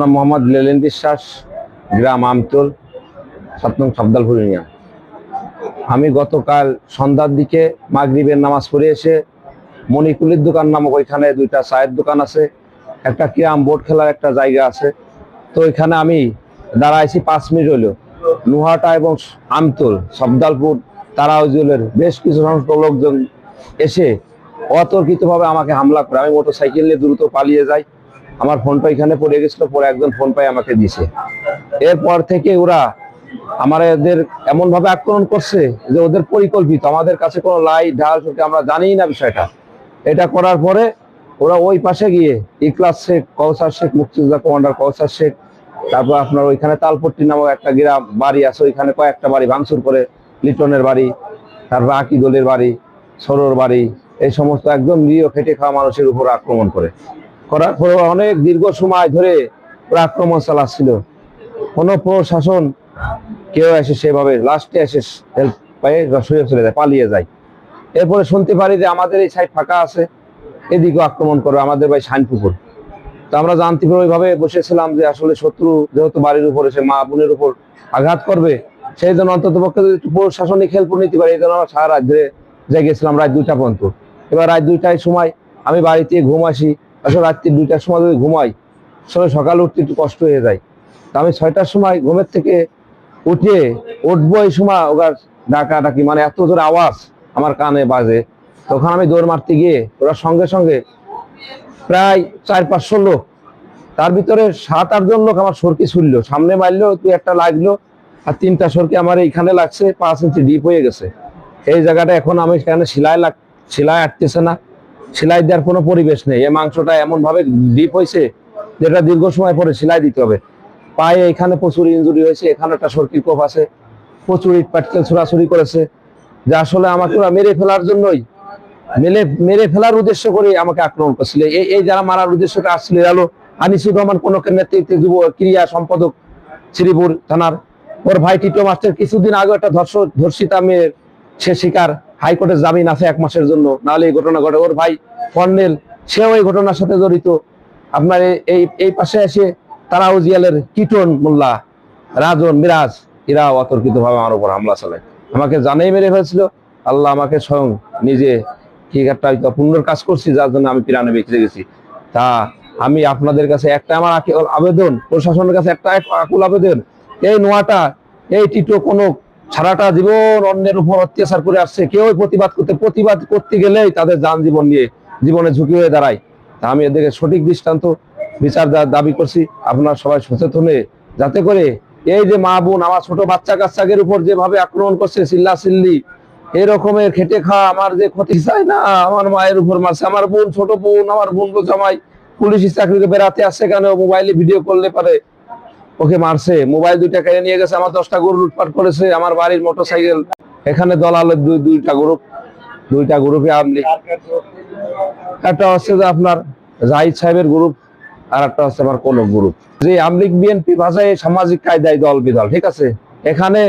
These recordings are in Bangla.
নাম মোহাম্মদ লেলেন বিশ্বাস গ্রাম আমতল সাত নং সাবদালপুর ইউনিয়ন আমি গতকাল সন্ধ্যার দিকে মাগরিবের নামাজ পড়ে এসে মণিকুলির দোকান নামক ওইখানে দুইটা চায়ের দোকান আছে, একটা ক্যারাম বোর্ড খেলার একটা জায়গা আছে। তো ওইখানে আমি দাঁড়াইছি পাঁচ মিনিট হইল। নুহাটা এবং আমতল, সবদালপুর, তারাউজুলের বেশ কিছু সংখ্যক লোকজন এসে অতর্কিতভাবে আমাকে হামলা করে। আমি মোটর সাইকেল নিয়ে দ্রুত পালিয়ে যাই। আমার ফোনটা এখানে পড়ে গেছিল, পরে একজন ফোন পাই আমাকে দিছে। এরপর থেকে ওরা আমাদের এমন ভাবে আক্রমণ করছে যে ওদের পরিকল্পিত, আমাদের কাছে কোনো লাইট ঢাল সত্যি আমরা জানি না বিষয়টা। এটা করার পরে ওরা ওই পাশে গিয়ে ইকলাস শেখ কৌসার শেখ, মুক্তিযোদ্ধা কমান্ডার কৌসার শেখ, তারপর আপনার ওইখানে তালপট্টি নামক একটা গ্রাম বাড়ি আছে, ওইখানে কয়েকটা বাড়ি, ভাঙচুর করে লিটনের বাড়ি, তারপর আকিদলের বাড়ি, সরোর বাড়ি, এই সমস্ত একদম নিরীহ খেটে খাওয়া মানুষের উপর আক্রমণ করে। করার পরে অনেক দীর্ঘ সময় ধরে ওরা আক্রমণ চালাচ্ছিল। কোনো প্রশাসন কেউ এসে সেভাবে লাস্টে এসে হেল্প পায়ে সরে চলে যায়, পালিয়ে যায়। এরপরে শুনতে পারি যে আমাদের এই সাইড ফাঁকা আছে, এদিকেও আক্রমণ করবে আমাদের ভাই শানপুকুর। তো আমরা জানতে পেরে ওইভাবে বসেছিলাম যে আসলে শত্রু যেহেতু বাড়ির উপর এসে মা বোনের উপর আঘাত করবে, সেই জন্য অন্তত পক্ষে যদি একটু প্রশাসনিক হেল্প নিতে পারি, এই জন্য আমরা সারা রাত ধরে জেগেছিলাম রাত দুইটা পর্যন্ত। এবার রাত দুইটার সময় আমি বাড়িতে ঘুম আসি আসলে রাত্রি দুইটার সময় যদি ঘুমাই, আসলে সকালে উঠতে একটু কষ্ট হয়ে যায়। তা আমি ছয়টার সময় ঘুমের থেকে উঠে উঠবো এই সময় ওগার ডাকা ডাকি মানে এত জোর আওয়াজ আমার কানে বাজে। তখন আমি দৌড় মারতে গিয়ে ওরা সঙ্গে সঙ্গে প্রায় চার পাঁচশো লোক, তার ভিতরে সাত আটজন লোক আমার সরকি ছুড়লো। সামনে মারলো তুই একটা লাগল, আর তিনটা সরকি আমার এইখানে লাগছে, পাঁচ ইঞ্চি ডিপ হয়ে গেছে। এই জায়গাটা এখন আমি সেখানে সেলাই লাগ সেলাই আটতেছে না। সেলাই দেওয়ার কোনো পরিবেশ নেই। এই মাংসটা এমন ভাবে ডিপ হয়েছে যেটা দীর্ঘ সময় পরে সেলাই দিতে হবে। পায়ে এখানে প্রচুর ইঞ্জুরি হয়েছে, এখানে একটা সরকির কোপ আছে, প্রচুর ইট পাটকেল ছোড়াছুড়ি করেছে। যে আসলে আমাকে ওরা মেরে ফেলার জন্যই, মেলে, মেরে ফেলার উদ্দেশ্য করে আমাকে আক্রমণ করছিল। এই এই যারা মারার উদ্দেশ্যটা আসছিল এলো আনিসুর রহমান কোন নেতৃত্বে যুব ক্রিয়া সম্পাদক শ্রীপুর থানার। ওর ভাই টিটো মাস্টার, কিছুদিন আগে একটা ধর্ষ, ধর্ষিতা মেয়ের সে শিকার। হাইকোর্টের জামিন আছে এক মাসের জন্য। নাহলে এই ঘটনা ঘটে। ওর ভাই কর্নেল, সেও এই ঘটনার সাথে জড়িত। আপনার এই- এই পাশে এসে তারাউজিয়ালের কিটন মোল্লা, রাজন, মিরাজ এরা অতর্কিত ভাবে আমার উপর হামলা চালায়। আমাকে জানেই মেরে ফেলছিল। আল্লাহ আমাকে স্বয়ং নিজে কি একটা পুণ্যর কাজ করছি, যার জন্য আমি পিরানে বেঁচে গেছি। তা আমি আপনাদের কাছে একটা আমার আবেদন, প্রশাসনের কাছে একটা আকুল আবেদন। এই নোয়াটা, এই টিটো কোনো সারাটা জীবন অন্যের উপর অত্যাচার করে আসছে। কেউ প্রতিবাদ করতে প্রতিবাদ করতে গেলেই তাদের যান জীবন নিয়ে জীবনে ঝুঁকি হয়ে দাঁড়ায়। তা আমি এদেরকে সঠিক দৃষ্টান্ত বিচার দাবি করছি। আপনারা সবাই সচেতন যাতে করে এই যে মা বোন, আমার ছোট বাচ্চা কাচ্চাদের উপর যেভাবে আক্রমণ করছে চিল্লা চিল্লি এরকমের খেটে খাওয়া আমার যে ক্ষতি চাই না, আমার মায়ের উপর মারছে, আমার বোন, ছোট বোন, আমার বোন জামাই, পুলিশ চাকরিতে বেড়াতে আসছে কেন, মোবাইলে ভিডিও করলে পারে ওকে মারছে। মোবাইল দুইটা কেড়ে নিয়ে গেছে, আমার দশটা গরু লুটপাট করেছে, আমার বাড়ির মোটর সাইকেল এখানে দলালের দুই, দুইটা গ্রুপ দুইটা গ্রুপে আমলি একটা হচ্ছে যে আপনার জাহিদ সাহেবের গ্রুপ আর একটা হচ্ছে আমার কোন গ্রুপ যে আমলিক বিএনপি ভাষায় সামাজিক কায়দায় দল বিদল, ঠিক আছে? এখানে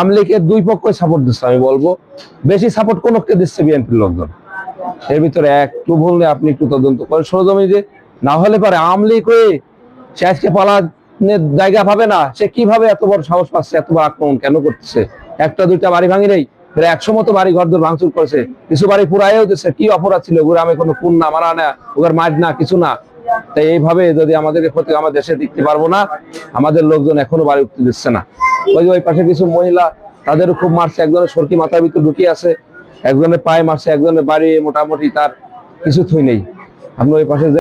আমলিকের দুই পক্ষ সাপোর্ট দিচ্ছে, আমি বলব। বেশি সাপোর্ট কোনকে দিচ্ছে বিএনপির লোকজন। এর ভিতরে একটু ভুললে আপনি একটু তদন্ত করেন। সরজমি যে না হলে পারে আমলিক হয়ে সে আজকে পালানের জায়গা পাবে না, সে কীভাবে এত বড় সাহস পাচ্ছে, এত বড় আক্রমণ কেন করতেছে? একটা, দুইটা বাড়ি ভাঙি নেই প্রায় একশো মতো বাড়ি ঘর দর ভাঙচুর করেছে, কিছু বাড়ি পুরাইও দিচ্ছে কি অপরাধ ছিল? আমি কোনো খুন না, মারা না ওগুলো মার না, কিছু না। তাই এইভাবে যদি আমাদের ক্ষতি, আমার দেশে দেখতে পারব না, আমাদের লোকজন এখনও বাড়ি উঠতে দিচ্ছে না। ওই ওই পাশে কিছু মহিলা, তাদেরও খুব মারছে, একজনের সরকি মাথার ভিতর ঢুকিয়ে আছে, একজনের পায়ে মারছে, একজনের বাড়ি মোটামুটি তার কিছু থুই নেই। আপনি ওই পাশে